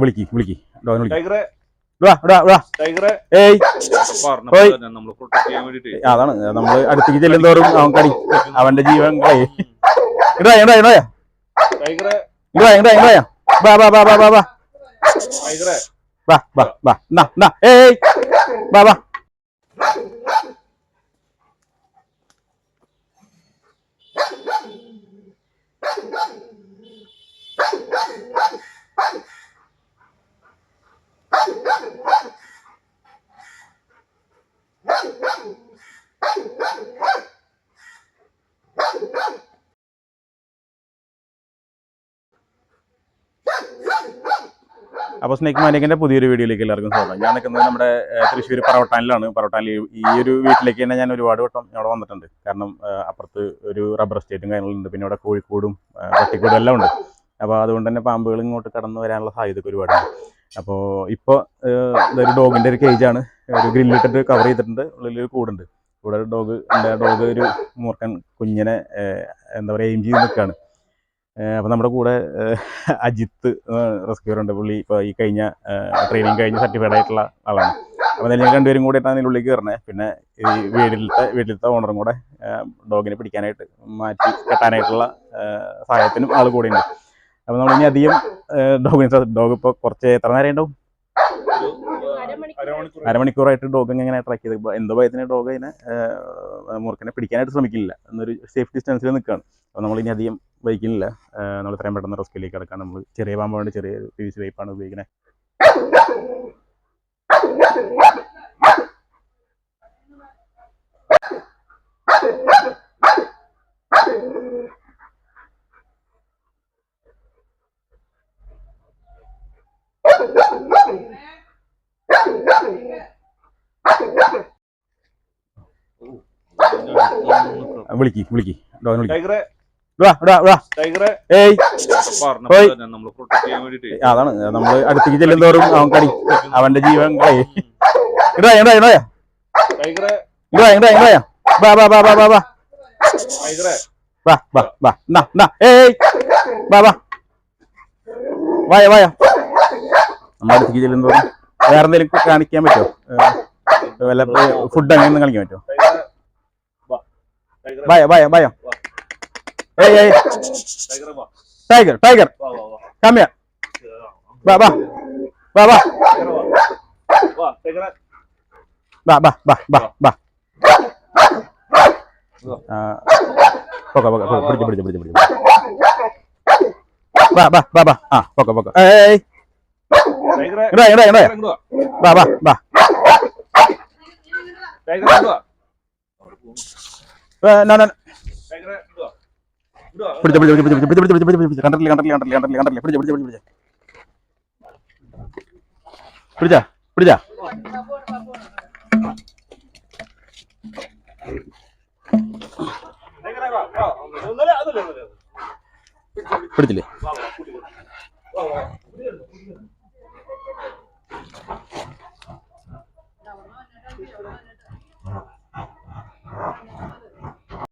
വിളിക്ക് വിളിക്ക്. അതാണ്. നമ്മൾ അടുത്തേക്ക് ബാ അവൻ കടി അവന്റെ ജീവൻ ബാ ഇടാ ഇടാ ഇടാ ഇടാ ഇടാ ഇടാ ബാ ബാ ബാ ബാ ബാ ബാ ബാ ബാ ബാ ബാ ബാ ബാ അപ്പോൾ സ്നേക്ക് മാനിക്കിന്റെ പുതിയൊരു വീഡിയോയിലേക്ക് എല്ലാവർക്കും സ്വാഗതം. ഞാൻ നിൽക്കുന്നത് നമ്മുടെ തൃശ്ശൂർ പറവട്ടാനിലാണ്. പറവട്ടാനിൽ ഈ ഒരു വീട്ടിലേക്ക് തന്നെ ഞാൻ ഒരുപാട് വട്ടം ഇവിടെ വന്നിട്ടുണ്ട്. കാരണം അപ്പുറത്ത് ഒരു റബ്ബർ എസ്റ്റേറ്റും കാര്യങ്ങളുണ്ട്. പിന്നെ ഇവിടെ കോഴിക്കോടും പട്ടിക്കോടും എല്ലാം ഉണ്ട്. അപ്പോൾ അതുകൊണ്ട് തന്നെ പാമ്പുകൾ ഇങ്ങോട്ട് കടന്നു വരാനുള്ള സാധ്യത ഒരുപാടുണ്ട് അപ്പോൾ ഇപ്പോൾ ഇതൊരു ഡോഗിന്റെ ഒരു കേജാണ് ഒരു ഗ്രില്ലിട്ടിട്ട് കവർ ചെയ്തിട്ടുണ്ട്. ഉള്ളിലൊരു കൂടുണ്ട്. ഇവിടെ ഒരു ഡോഗ് ഡോഗ് ഒരു മൂർക്കൻ കുഞ്ഞിനെ എന്താ പറയുക എയിം ചെയ്ത് നിൽക്കുകയാണ്. അപ്പോൾ നമ്മുടെ കൂടെ അജിത്ത് റെസ്ക്യൂർ ഉണ്ട്. പുള്ളി ഇപ്പോൾ ഈ കഴിഞ്ഞ ട്രെയിനിങ് കഴിഞ്ഞ് സർട്ടിഫൈഡ് ആയിട്ടുള്ള ആളാണ്. അപ്പോൾ നിങ്ങൾ രണ്ടുപേരും കൂടെ ആയിട്ടാണ് അതിന്റെ ഉള്ളിലേക്ക് കയറുന്നത് പിന്നെ ഈ വീട്ടിലത്തെ വീട്ടിലത്തെ ഓണറും കൂടെ ഡോഗിനെ പിടിക്കാനായിട്ട് മാറ്റി കെട്ടാനായിട്ടുള്ള സഹായത്തിനും ആൾ കൂടെ ഉണ്ട് അപ്പോൾ നമ്മൾ ഇനി അധികം ഡോഗിനെ ഡോഗ് ഇപ്പോൾ കുറച്ച് എത്ര നേരം ഉണ്ടാവും? അരമണിക്കൂറായിട്ട് ഡോഗ് ഇങ്ങനെ ട്രാക്ക് ചെയ്ത്. എന്തോ ഭയത്തിന് ഡോഗ് അതിനെ മുറുക്കനെ പിടിക്കാനായിട്ട് ശ്രമിക്കില്ല. എന്നൊരു സേഫ് ഡിസ്റ്റൻസിൽ നിൽക്കുകയാണ് അപ്പോൾ നമ്മൾ ഇനി അധികം വഹിക്കുന്നില്ല നമ്മൾ ഇത്രയും പെട്ടെന്ന് റെസ്ക്യൂലേക്ക് കിടക്കാൻ നമ്മൾ ചെറിയ പാമ്പാണ് ചെറിയ പി വി സി വൈപ്പാണ് ഉപയോഗിക്കുന്നത് വിളിക്ക് വിളിക്ക്. ഡോഗിനെ വിളിക്ക്. അതാണ്. നമ്മൾ അടുത്തേക്ക് ചെല്ലുന്തോറും അവൻ കടി അവന്റെ ജീവൻ നമ്മളടുത്തേക്ക് ഇടാ ഇടാ ഇടാ ഇടാ ഇടാ ഇടാ ബാ ബാ ബാ ബാ ബാ ബാ ടൈഗറെ. വാ വാ വാ. നാ നാ. ഏയ് വായ വായ. നമ്മൾ അടുത്തേക്ക് വേറെ എന്തെങ്കിലും കാണിക്കാൻ പറ്റുമോ വല്ല ഫുഡ് അങ്ങനെ കാണിക്കാൻ പറ്റുമോ ടൈഗറെ. വാ ടൈഗറെ. വാ ടൈഗർ ടൈഗർ. വാ വാ. വാ കമ്മിയ വാ. വാ വാ വാ വാ വാ. ആ, പൊക്ക പൊക്ക പിടിച്ച് പിടിച്ച് പിടിച്ച് പിടിച്ച് വാ വാ വാ ബാ ആ പൊക്ക പൊക്ക. ഏയ് ഇടാ ഇടാ ഇടാ വാ വാ വാ. ഏ, നാ, നാ, പിടിച്ച പിടിച്ച പിടിച്ച പിടിച്ച പിടിച്ച പിടിച്ച പിടിച്ച കണ്ടില്ല കണ്ടില്ല കണ്ടില്ല കണ്ടില്ല കണ്ടില്ല പിടിച്ച പിടിച്ച പിടിച്ച. പിടിച്ച പിടിച്ച.